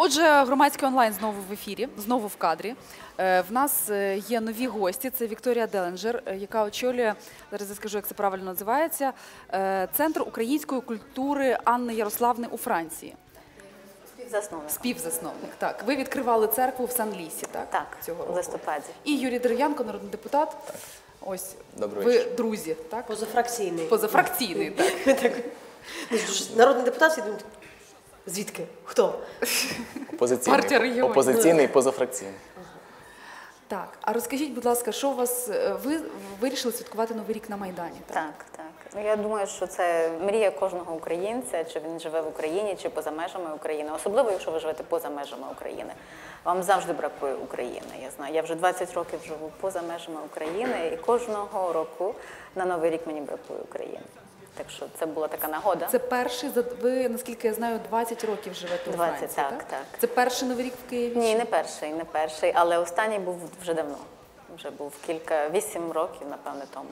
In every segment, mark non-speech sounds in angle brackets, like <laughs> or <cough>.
Отже, громадський онлайн знову в ефірі, знову в кадрі. Е, В нас е, є нові гості. Це Вікторія Деленджер, е, яка очолює зараз. Я скажу, як це правильно називається. Центр української культури Анни Ярославни у Франції. Співзасновник. Співзасновник. Так, ви відкривали церкву в Сан-Лісі, так? Так, цього в листопаді. І Юрій Дерев'янко, народний депутат. Ось Добрий ви вечір. друзі, так? Позафракційний. Позафракційний, <laughs> так. Так. ну, Народний депутат думають, звідки? Хто? Опозиційний, Партія регіонів. опозиційний і позафракційний. Так, а розкажіть, будь ласка, що у вас е, ви вирішили святкувати новий рік на майдані? Так, Так, так. Ну, Я думаю, що це мрія кожного українця, чи він живе в Україні, чи поза межами України. Особливо, якщо ви живете поза межами України. Вам завжди бракує України. Я знаю. Я вже 20 років живу поза межами України, і кожного року на новий рік мені бракує України. Так що це була така нагода. Це перший ви, наскільки я знаю, 20 років живете у 20, Франції, так, так. Це перший новий рік в Києві? Ні, не перший, не перший, але останній був вже давно. Вже був кілька, вісім років, напевне, тому.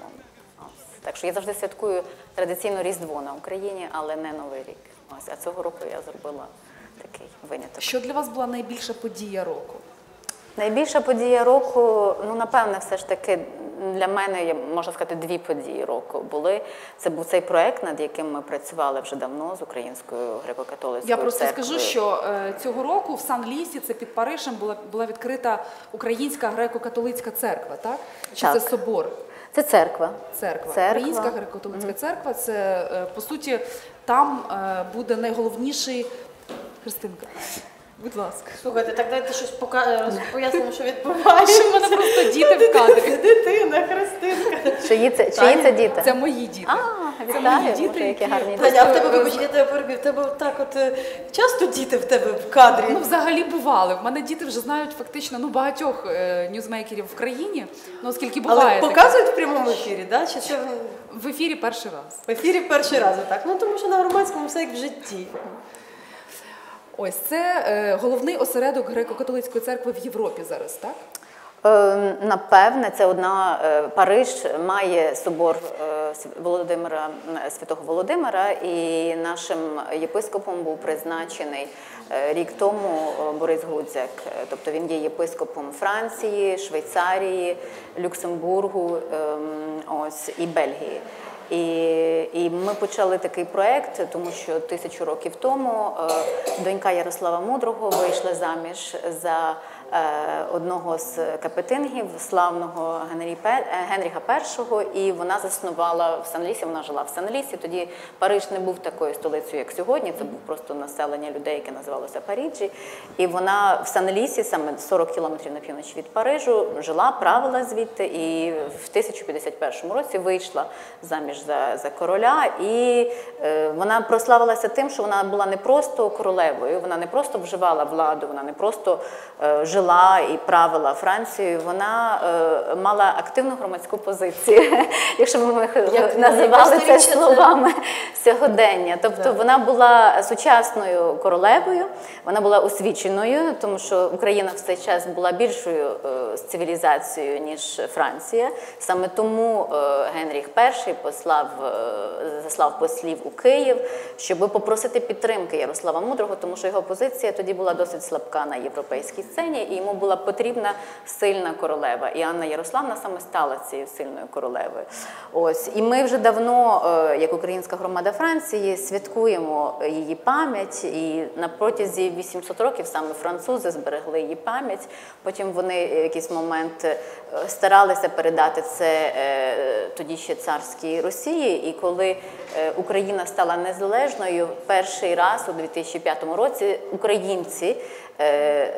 Ось. Так що я завжди святкую традиційно Різдво на Україні, але не Новий рік. Ось, а цього року я зробила такий виняток. Що для вас була найбільша подія року? Найбільша подія року, ну напевне, все ж таки для мене можна сказати, дві події року були. Це був цей проект, над яким ми працювали вже давно з українською греко-католицькою Я просто церквою. скажу, що е, цього року в Сан-Лісі, це під Парижем, була була відкрита Українська греко-католицька церква, так? Чи Так. це собор? це церква. Церква. Церква. Українська греко-католицька церква. Це е, по суті там е, буде найголовніший Христинка. Будь ласка. Слухайте, так дайте щось пока... пояснимо, що відбувається. У мене просто діти в кадрі. Дитина, Христинка. Чиї це, чиї це діти? Це мої діти. А, Це вітаю, мої діти, які гарні Таня, а в тебе, вибач, я тебе перебив, в тебе так от е, часто діти в тебе в кадрі? Ну, взагалі бували. В мене діти вже знають фактично ну багатьох е, ньюзмейкерів в країні. Ну оскільки Але буває таке. показують в прямому ефірі, да? чи це в- в ефірі перший раз. в ефірі перший раз так? Ну тому що на громадському все як в житті. Ось це е, головний осередок греко-католицької церкви в Європі зараз, так? Е, Напевне, це одна е, Париж має собор Володимира Святого Володимира, і нашим єпископом був призначений рік тому Борис Гудзяк. Тобто він є єпископом Франції, Швейцарії, Люксембургу ем, ось і Бельгії. І, і ми почали такий проект, тому що тисячу років тому е, донька Ярослава Мудрого вийшла заміж за одного з капетингів славного е, Генріха І, і вона заснувала в Сан-Лісі. Вона жила в Сан-Лісі. Тоді Париж не був такою столицею, як сьогодні. Це був просто населення людей, яке називалося Паріджі. І вона в Сан-Лісі, саме 40 кілометрів на північ від Парижу, жила, правила звідти, і в 1051 році вийшла заміж за, за короля. І е, вона прославилася тим, що вона була не просто королевою, вона не просто вживала владу, вона не просто е, жила і правила Францією. Вона е, мала активну громадську позицію, <laughs> якщо ми Як- <laughs> називали це словами сьогодення. Тобто вона була сучасною королевою, вона була освіченою, тому що Україна в цей час була більшою е, цивілізацією, ніж Франція. Саме тому е, Генріх І послав, заслав послів у Київ, щоб попросити підтримки Ярослава Мудрого, тому що його позиція тоді була досить слабка на європейській сцені, і йому була потрібна сильна королева. І Анна Ярославна саме стала цією сильною королевою. Ось і ми вже давно, е, як українська громада Франції, святкуємо її пам'ять. І на протязі 800 років саме французи зберегли її пам'ять. Потім вони в якийсь момент е, старалися передати це е, тоді ще царській Росії. І коли Україна стала незалежною, перший раз у 2005 році українці. е,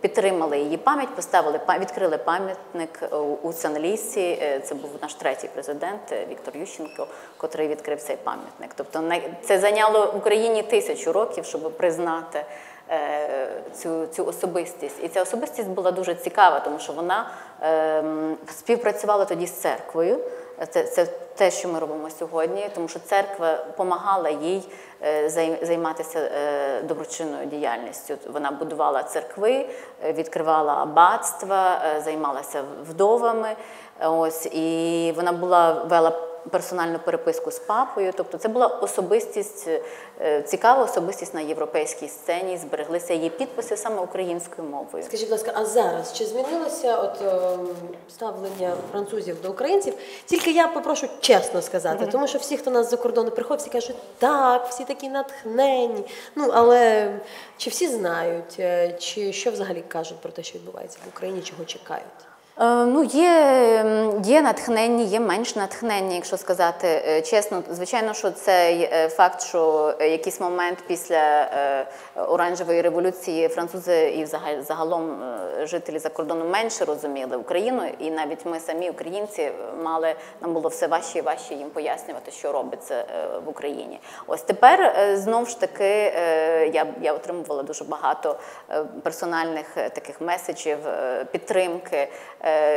Підтримали її пам'ять, поставили відкрили пам'ятник е, у Сан-Лісі. Е, Це був наш третій президент е, Віктор Ющенко, котрий відкрив цей пам'ятник. Тобто це зайняло Україні тисячу років, щоб признати е, цю, цю особистість. І ця особистість була дуже цікава, тому що вона ем, співпрацювала тоді з церквою. Це, це те, що ми робимо сьогодні, тому що церква допомагала їй е, займатися е, доброчинною діяльністю. Вона будувала церкви, е, відкривала аббатства, займалася вдовами. Ось і вона була вела персональну переписку з папою. Тобто, це була особистість, е, цікава особистість на європейській сцені. Збереглися її підписи саме українською мовою. Скажіть, будь ласка, а зараз чи змінилося от ем, ставлення французів до українців? Тільки я попрошу чесно сказати, тому що всі, хто нас за кордону приходять, всі кажуть, так, всі такі натхненні. Ну але чи всі знають, е, чи що взагалі кажуть про те, що відбувається в Україні, чого чекають? Е, Ну, є, є натхненні, є менш натхненні, якщо сказати е, чесно. Звичайно, що цей е, факт, що якийсь момент після оранжевої революції французи і взагалі загалом жителі за кордоном менше розуміли Україну, і навіть ми самі українці мали нам було все важче і важче їм пояснювати, що робиться в Україні. Ось тепер е, знов ж таки я, я отримувала дуже багато персональних таких меседжів, підтримки,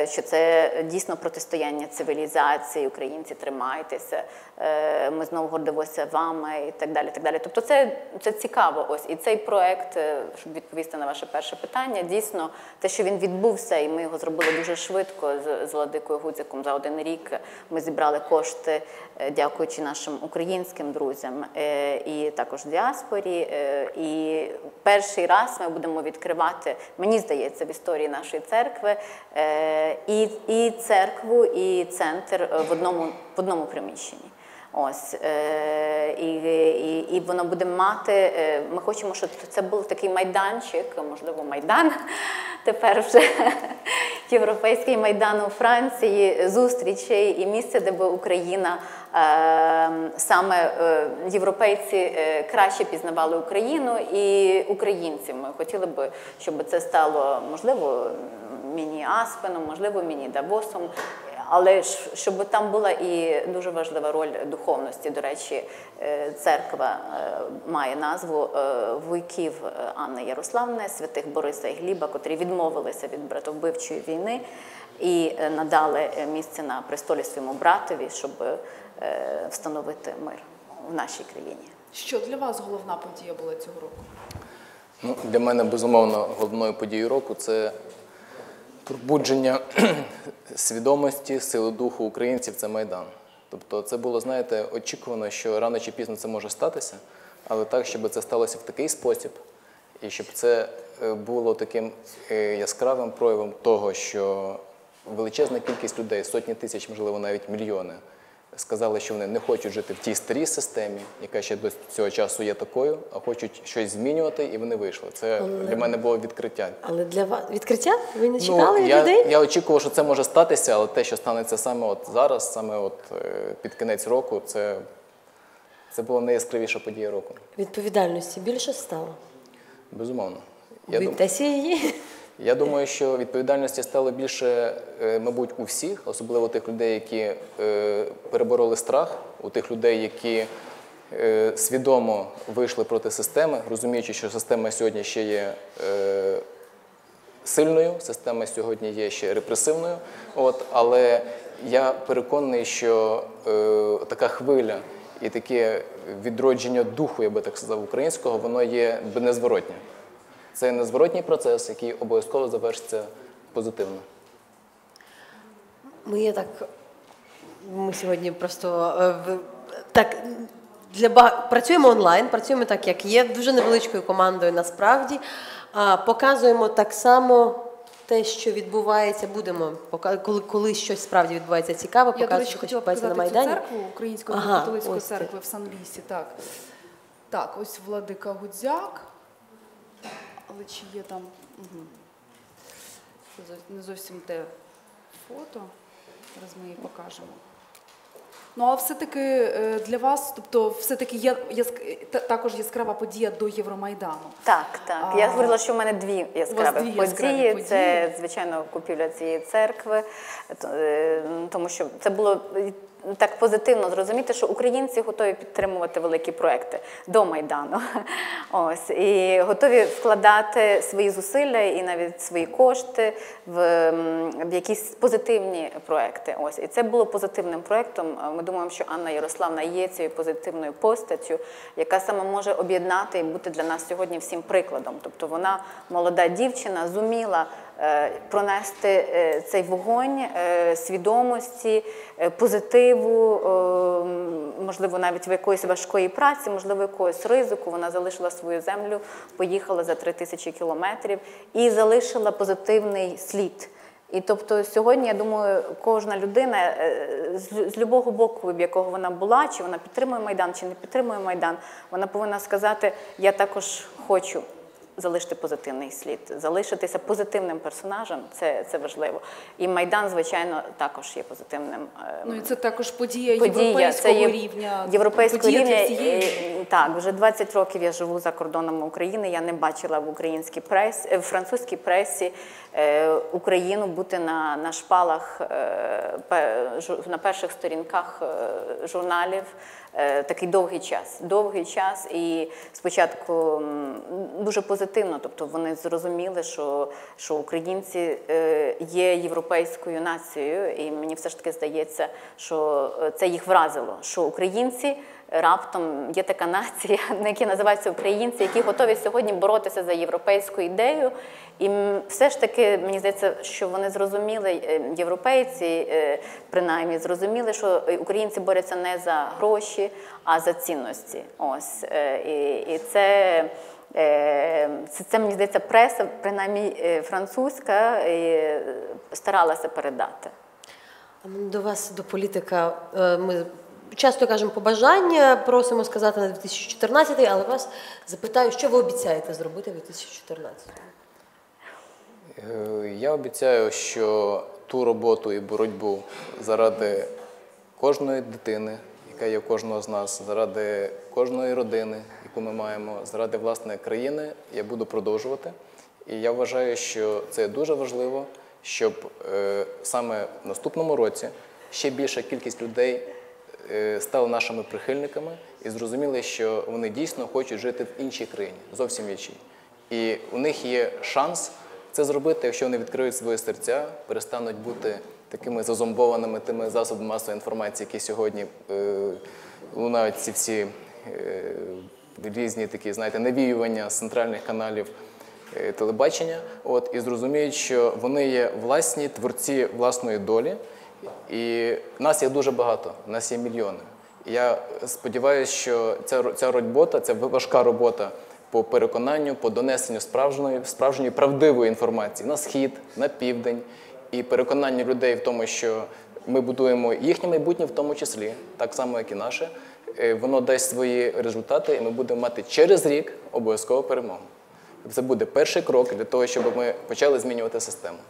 що це дійсно протистояння цивілізації, українці тримайтеся, е, ми знову гордимося вами і так далі. Так далі. Тобто, це, це цікаво. Ось і цей проект, е, щоб відповісти на ваше перше питання, дійсно те, що він відбувся, і ми його зробили дуже швидко з, з Владикою Гудзиком за один рік. Ми зібрали кошти, е, дякуючи нашим українським друзям е, і також діаспорі. Е, І перший раз ми будемо відкривати, мені здається, в історії нашої церкви е, і, і церкву, і центр е, в одному, в одному приміщенні. Ось е, і, і, і воно буде мати. е, Ми хочемо, щоб це був такий майданчик, можливо, майдан <laughs> тепер вже <laughs> європейський майдан у Франції, зустрічей і місце, де би Україна е, саме е, європейці е, краще пізнавали Україну і українці. Ми хотіли би, щоб це стало можливо міні-Аспеном, можливо, міні-Давосом. Але ж щоб там була і дуже важлива роль духовності. До речі, е, церква е, має назву е, вуйків Анни Ярославни, святих Бориса і Гліба, котрі відмовилися від братовбивчої війни і надали місце на престолі своєму братові, щоб встановити мир в нашій країні. Що для вас головна подія була цього року? Ну, для мене безумовно головною подією року це пробудження <clears throat> свідомості, сили духу українців. Це майдан. Тобто, це було, знаєте, очікувано, що рано чи пізно це може статися, але так, щоб це сталося в такий спосіб, і щоб це е, було таким е, яскравим проявом того, що величезна кількість людей, сотні тисяч, можливо, навіть мільйони, сказали, що вони не хочуть жити в тій старій системі, яка ще до цього часу є такою, а хочуть щось змінювати, і вони вийшли. Це для мене було відкриття. Але для вас відкриття? Ви не чекали Ну, я, людей? я очікував, що це може статися, але те, що станеться саме от зараз, саме от е, під кінець року, це, це була найяскравіша подія року. Відповідальності більше стало. Безумовно. Я, десь її? Я думаю, що відповідальності стало більше, е, мабуть, у всіх, особливо тих людей, які е, перебороли страх, у тих людей, які е, свідомо вийшли проти системи, розуміючи, що система сьогодні ще є. Сильною, система сьогодні є ще репресивною. От, але я переконаний, що така хвиля і таке відродження духу, я би так сказав, українського, воно є незворотнє. Це незворотній процес, який обов'язково завершиться позитивно. Ми є так. Ми сьогодні просто е, так для ба- працюємо онлайн, працюємо так, як є, дуже невеличкою командою насправді. Показуємо так само те, що відбувається. Будемо коли, коли щось справді відбувається цікаве, показувати, що відбувається на показати цю майдані. церкву Української Ага, католицької ось це. церкви в Сан-Лісі. Так. так, ось владика Гудзяк. Але чи є там. Угу. Не зовсім те фото. Зараз ми її покажемо. Ну, а все-таки е, для вас, тобто, все-таки є яск- також яскрава подія до Євромайдану. Так, так. Я говорила, що в мене дві яскраві дві яскраві події. події. Це, звичайно, купівля цієї церкви, е, тому що це було так позитивно зрозуміти, що українці готові підтримувати великі проекти до Майдану. <laughs> Ось, і готові вкладати свої зусилля і навіть свої кошти в, в якісь позитивні проекти. Ось, і це було позитивним проектом. Ми думаємо, що Анна Ярославна є цією позитивною постаттю, яка саме може об'єднати і бути для нас сьогодні всім прикладом. Тобто вона молода дівчина, зуміла е, пронести е, цей вогонь е, свідомості, позитиву, можливо, навіть в якоїсь важкої праці, можливо, якогось ризику. Вона залишила свою землю, поїхала за три тисячі кілометрів і залишила позитивний слід. І тобто сьогодні, я думаю, кожна людина е, з, з любого боку, в якого вона була, чи вона підтримує Майдан, чи не підтримує Майдан, вона повинна сказати: я також хочу залишити позитивний слід, залишитися позитивним персонажем це, це важливо. І Майдан, звичайно, також є позитивним. е, Ну і це також подія, подія, європейського це є рівня. європейського подія рівня. Е, Так, вже 20 років я живу за кордонами України. Я не бачила в українській пресі, в французькій пресі е, Україну бути на, на шпалах е, на перших сторінках е, журналів. е, Такий довгий час, довгий час, і спочатку дуже позитивно. Тобто вони зрозуміли, що, що українці е, є європейською нацією, і мені все ж таки здається, що е, це їх вразило, що українці раптом є така нація, <laughs> на які називаються українці, які готові сьогодні боротися за європейську ідею. І все ж таки мені здається, що вони зрозуміли, е, європейці е, принаймні зрозуміли, що українці борються не за гроші, а за цінності. Ось е, і, і це. Це, це мені здається, преса, принаймні французька, старалася передати. До вас, до політика, ми часто кажемо побажання, просимо сказати на 2014, але вас запитаю, що ви обіцяєте зробити в 2014? Е, Я обіцяю, що ту роботу і боротьбу заради кожної дитини, яка є у кожного з нас, заради кожної родини, яку ми маємо, заради власної країни, я буду продовжувати. І я вважаю, що це дуже важливо, щоб е, саме в наступному році ще більша кількість людей стали нашими прихильниками і зрозуміли, що вони дійсно хочуть жити в іншій країні, зовсім іншій. І у них є шанс це зробити, якщо вони відкриють свої серця, перестануть бути такими зазомбованими тими засобами масової інформації, які сьогодні е, лунають ці всі е, різні такі, знаєте, навіювання з центральних каналів е, телебачення. От, і зрозуміють, що вони є власні творці власної долі. І нас є дуже багато, нас є мільйони. Я сподіваюся, що ця, ця робота, ця важка робота по переконанню, по донесенню справжньої, справжньої правдивої інформації на схід, на південь і переконанню людей в тому, що ми будуємо їхнє майбутнє, в тому числі, так само, як і наше. е, Воно дасть свої результати, і ми будемо мати через рік обов'язково перемогу. Це буде перший крок для того, щоб ми почали змінювати систему.